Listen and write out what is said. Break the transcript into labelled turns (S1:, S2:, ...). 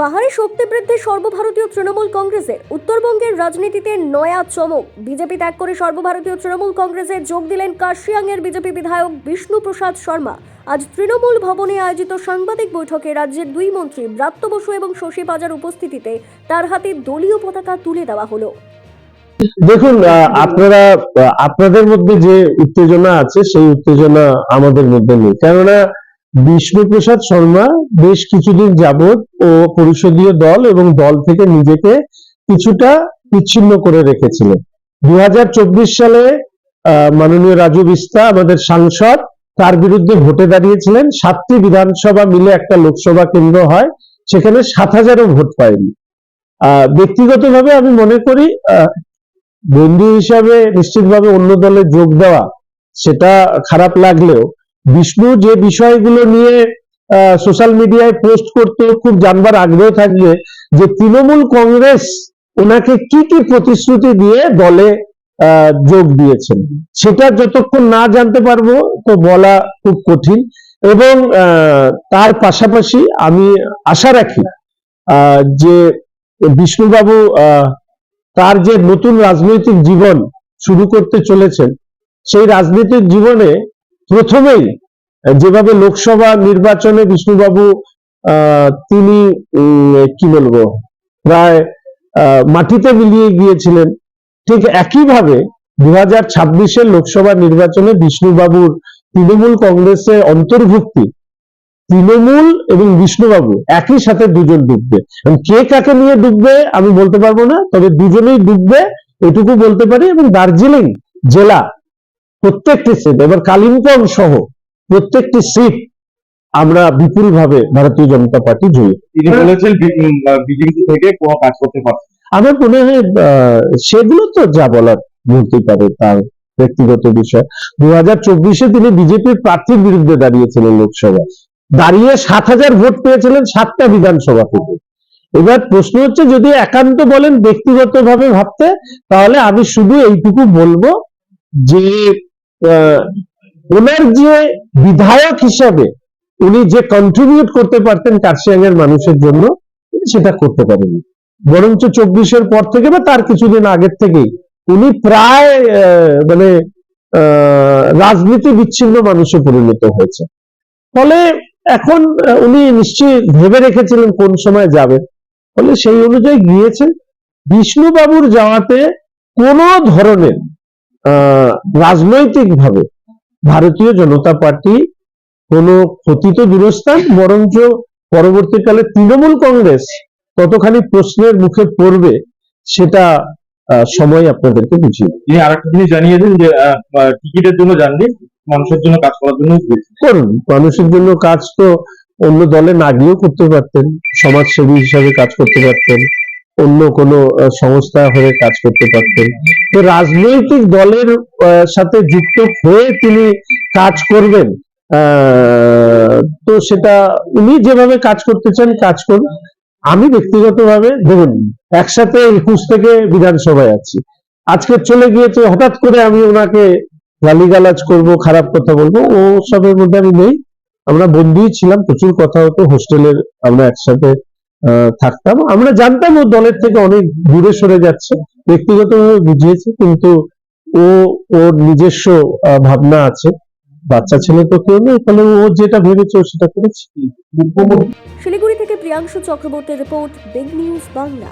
S1: পাহাড়ে শক্তি বৃদ্ধি সর্বভারতীয় তৃণমূল কংগ্রেসের উত্তরবঙ্গের রাজনীতিতে নয়া চমক। বিজেপি ত্যাগ করে সর্বভারতীয় তৃণমূল কংগ্রেসে যোগ দিলেন কার্শিয়াংয়ের বিজেপি বিধায়ক বিষ্ণু প্রসাদ শর্মা। আজ তৃণমূল ভবনে আয়োজিত সাংবাদিক বৈঠকে রাজ্যের দুই মন্ত্রী ব্রাত্য বসু এবং শশী পাজার উপস্থিতিতে তার হাতে দলীয় পতাকা তুলে দেওয়া হলো।
S2: দেখুন আপনারা আপনাদের মধ্যে যে উত্তেজনা আছে, সেই উত্তেজনা আমাদের মধ্যে নেই। কেননা বিষ্ণুপ্রসাদ শর্মা বেশ কিছুদিন যাবৎ ও পরিষদীয় দল এবং দল থেকে নিজেকে কিছুটা বিচ্ছিন্ন করে রেখেছিলেন। দু হাজার চব্বিশ সালে মাননীয় রাজু বিস্তা, আমাদের সাংসদ, তার বিরুদ্ধে ভোটে দাঁড়িয়েছিলেন। সাতটি বিধানসভা মিলে একটা লোকসভা কেন্দ্র হয়, সেখানে সাত হাজারও ভোট পায়নি। ব্যক্তিগতভাবে আমি মনে করি বন্ধু হিসাবে নিশ্চিতভাবে অন্য দলে যোগ দেওয়া, সেটা খারাপ লাগলেও বিষ্ণু যে বিষয়গুলো নিয়ে সোশ্যাল মিডিয়ায় পোস্ট করতে, খুব জানবার আগ্রহ থাকবে যে তৃণমূল কংগ্রেস ওনাকে কি কি প্রতিশ্রুতি দিয়ে দলে যোগ দিয়েছেন। সেটা যতক্ষণ না জানতে পারব, তো বলা খুব কঠিন। এবং তার পাশাপাশি আমি আশা রাখি যে বিষ্ণুবাবু তার যে নতুন রাজনৈতিক জীবন শুরু করতে চলেছেন, সেই রাজনৈতিক জীবনে প্রথমেই যেভাবে লোকসভা নির্বাচনে বিষ্ণুবাবু তিনি কি বলব, প্রায় মাটিতে মিলিয়ে গিয়েছিলেন, ঠিক একইভাবে দু হাজার ছাব্বিশের লোকসভা নির্বাচনে বিষ্ণুবাবুর তৃণমূল কংগ্রেসের অন্তর্ভুক্তি, তৃণমূল এবং বিষ্ণুবাবু একই সাথে দুজন ডুববে। কে কাকে নিয়ে ডুববে আমি বলতে পারব না, তবে দুজনেই ডুববে, এটুকু বলতে পারি। এবং দার্জিলিং জেলা প্রত্যেকটি সিট এবার কালিম্পং সহ প্রত্যেকটি সিট আমরা বিপুলভাবে ভারতীয় জনতা পার্টি জয়ী।
S3: তিনি বলেছেন বিজেপি থেকে কোনো কাজ করতে পারছে
S2: আমার মনে হয় সেগুলো তো যা বলার বলতে পারে তার ব্যক্তিগত বিষয়। দু হাজার চব্বিশে তিনি বিজেপির প্রার্থীর বিরুদ্ধে দাঁড়িয়েছিলেন লোকসভায় দাঁড়িয়ে সাত হাজার ভোট পেয়েছিলেন সাতটা বিধানসভা থেকে। এবার প্রশ্ন হচ্ছে যদি একান্ত বলেন ব্যক্তিগতভাবে ভাবতে তাহলে আমি শুধু এইটুকু বলব যে ওনার যে বিধায়ক হিসাবে উনি যে কন্ট্রিবিউট করতে পারতেন কার্শিয়াং এর মানুষের জন্য সেটা করতে পারেননি। বরঞ্চ চব্বিশের পর থেকে বা তার কিছুদিন আগের থেকেই উনি প্রায় মানে রাজনীতি বিচ্ছিন্ন মানুষে পরিণত হয়েছে ফলে এখন উনি নিশ্চয়ই ভেবে রেখেছিলেন কোন সময় যাবেন। ফলে সেই অনুযায়ী গিয়েছেন বিষ্ণুবাবুর যাওয়াতে কোন ধরনের রাজনৈতিকভাবে ভারতীয় জনতা পার্টি কোনো ক্ষতি তো দূরস্থান বরঞ্চ পরবর্তীকালে তৃণমূল কংগ্রেস কতখানি প্রশ্নের মুখে পড়বে সেটা সময় আপনাদেরকে বুঝিয়ে।
S3: তিনি আরেকটা জিনিস জানিয়েছেন যে আহ, আহ, টিকিটের জন্য যাননি মানুষের জন্য কাজ করার জন্য
S2: করুন মানুষের জন্য কাজ তো অন্য দলে না গিয়েও করতে পারতেন সমাজসেবী হিসাবে কাজ করতে পারতেন অন্য কোনো সংস্থা হয়ে কাজ করতে পারতেন। তো রাজনৈতিক দলের সাথে যুক্ত হয়ে তিনি কাজ করবেন। তো সেটা উনি যেভাবে কাজ করতে চান কাজ করুন। আমি ব্যক্তিগতভাবে, দেখুন, একসাথে একুশ থেকে বিধানসভায় আছি। আজকে চলে গিয়েছে, হঠাৎ করে আমি ওনাকে গালিগালাজ করব, খারাপ কথা বলব, ও সবের মধ্যে আমি নেই। আমরা বন্ধুই ছিলাম, প্রচুর কথা হতো, হোস্টেলের আমরা একসাথে থাকতাম। আমরা জানতাম ও দলের থেকে অনেক দূরে সরে যাচ্ছে। ব্যক্তিগতভাবে বুঝিয়েছে, কিন্তু ও, ওর নিজস্ব ভাবনা আছে। বাচ্চা ছেলে তো কেউ নেই তাহলে ও যেটা ভেবেছে সেটা করেছি।
S1: শিলিগুড়ি থেকে প্রিয়াংশু চক্রবর্তীর রিপোর্ট বিগ নিউজ বাংলা।